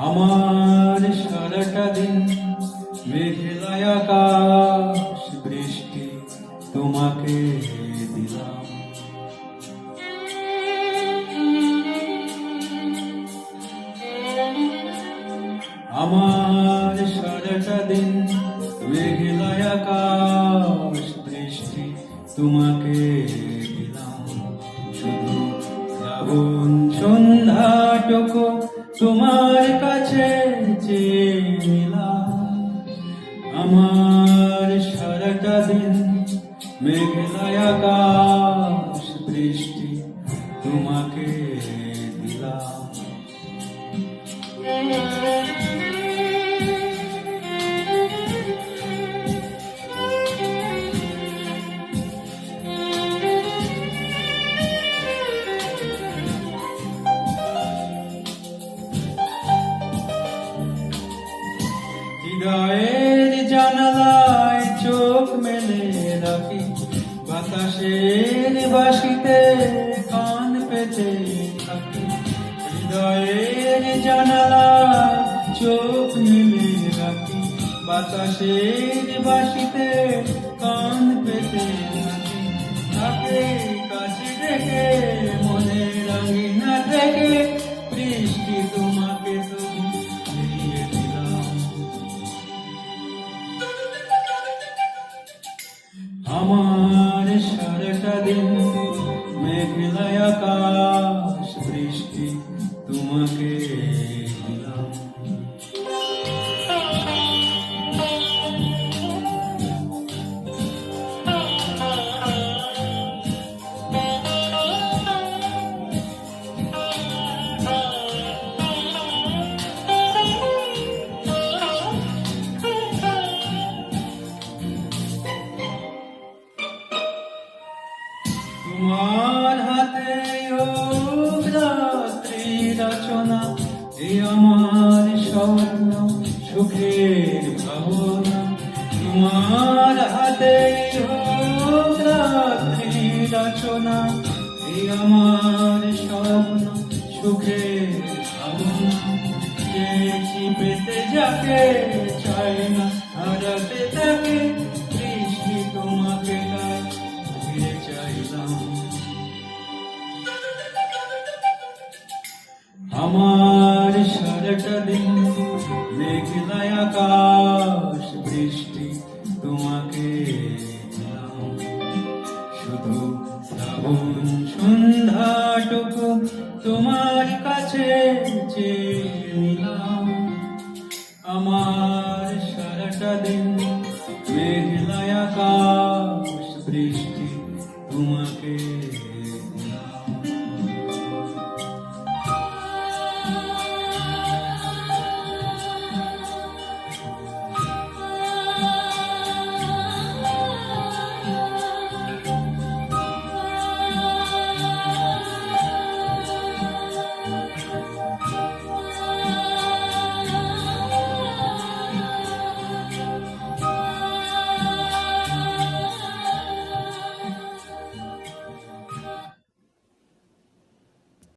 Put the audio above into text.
আমার সারাটা দিন মেঘলায় বৃষ্টি তোমাকে দিলাম। আমার সারাটা দিন বৃষ্টি তোমাকে শুধু তোমার মেঘলায় আকাশ বৃষ্টি তোমাকে দিলাম। হৃদয়ের জানালায় চোখ রাখি বাতাসের বাসিতে কান পেতে থাকি। হৃদয়ের জানালা চোখ মিলিয়ে রাখি। বাতাসের বাসিতে কান পেতে তোমার হাতে রাত্রি রচনা, এ আমার স্বর্ণ, সুখের ভাবনা। তোমার হাতে রাত্রি রচনা, এ আমার স্বপ্ন সুখের ভাবনা। চেয়েছি পেতে যাকে চায় না, হারাতে তাকে বৃষ্টি তোমাকে আমার সারাটা দিন মেঘলায় আকাশ বৃষ্টি তোমাকে শুধু শ্রাবণ সন্ধ্যাটুকু তোমার কাছে নিলাম। আমার সারাটা দিন মেঘলায় আকাশ